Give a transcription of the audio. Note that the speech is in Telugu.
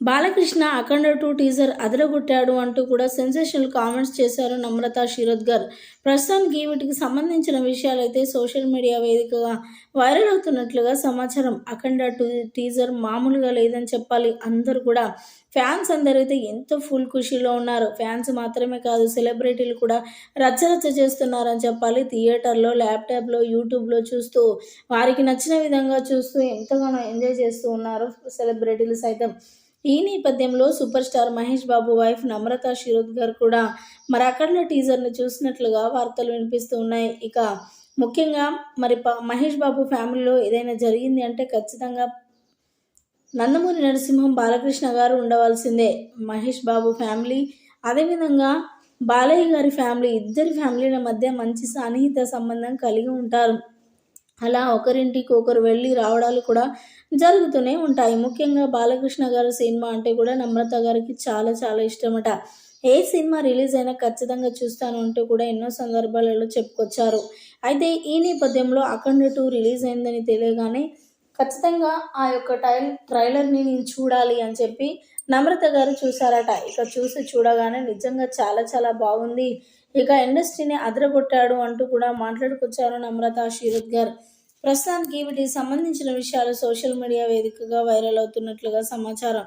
బాలకృష్ణ అఖండ టూ టీజర్ అదరగొట్టాడు అంటూ కూడా సెన్సేషనల్ కామెంట్స్ చేశారు నమ్రత శిరోద్కర్ ప్రస్తుతానికి వీటికి సంబంధించిన విషయాలైతే సోషల్ మీడియా వేదికగా వైరల్ అవుతున్నట్లుగా సమాచారం. అఖండ టూ టీజర్ మామూలుగా లేదని చెప్పాలి. అందరూ కూడా ఫ్యాన్స్ అందరైతే ఎంతో ఫుల్ ఖుషీలో ఉన్నారు. ఫ్యాన్స్ మాత్రమే కాదు సెలబ్రిటీలు కూడా రచ్చరచ్చ చేస్తున్నారని చెప్పాలి. థియేటర్లో ల్యాప్టాప్లో యూట్యూబ్లో చూస్తూ వారికి నచ్చిన విధంగా చూస్తూ ఎంతగానో ఎంజాయ్ చేస్తూ ఉన్నారు సెలబ్రిటీలు సైతం. ఈ నేపథ్యంలో super star Mahesh Babu wife Namrata Shirodkar కూడా మరి అక్కడలో టీజర్ని చూసినట్లుగా వార్తలు వినిపిస్తూ ఉన్నాయి. ఇక ముఖ్యంగా మరి ప- మహేష్ బాబు ఫ్యామిలీలో ఏదైనా జరిగింది అంటే ఖచ్చితంగా నందమూరి నరసింహం బాలకృష్ణ గారు ఉండవలసిందే. మహేష్ బాబు ఫ్యామిలీ అదేవిధంగా బాలయ్య గారి ఫ్యామిలీ ఇద్దరి ఫ్యామిలీల మధ్య మంచి సన్నిహిత సంబంధం కలిగి ఉంటారు. అలా ఒకరింటికి ఒకరు వెళ్ళి రావడాలు కూడా జరుగుతూనే ఉంటాయి. ముఖ్యంగా బాలకృష్ణ గారి సినిమా అంటే కూడా నమ్రత గారికి చాలా చాలా ఇష్టమట. ఏ సినిమా రిలీజ్ అయినా ఖచ్చితంగా చూస్తాను అంటూ కూడా ఎన్నో సందర్భాలలో చెప్పుకొచ్చారు. అయితే ఈ నేపథ్యంలో అఖండ టూ రిలీజ్ అయిందని తెలియగానే ఖచ్చితంగా ఆ యొక్క టైల్ ట్రైలర్ని నేను చూడాలి అని చెప్పి నమ్రత గారు చూసారట ఇక చూసి చూడగానే నిజంగా చాలా చాలా బాగుంది. ఇక ఇండస్ట్రీని అదరగొట్టాడు అంటూ కూడా మాట్లాడుకొచ్చారు నమ్రత శీరత్ గారు. ప్రస్తుతానికి వీటికి సంబంధించిన విషయాలు సోషల్ మీడియా వేదికగా వైరల్ అవుతున్నట్లుగా సమాచారం.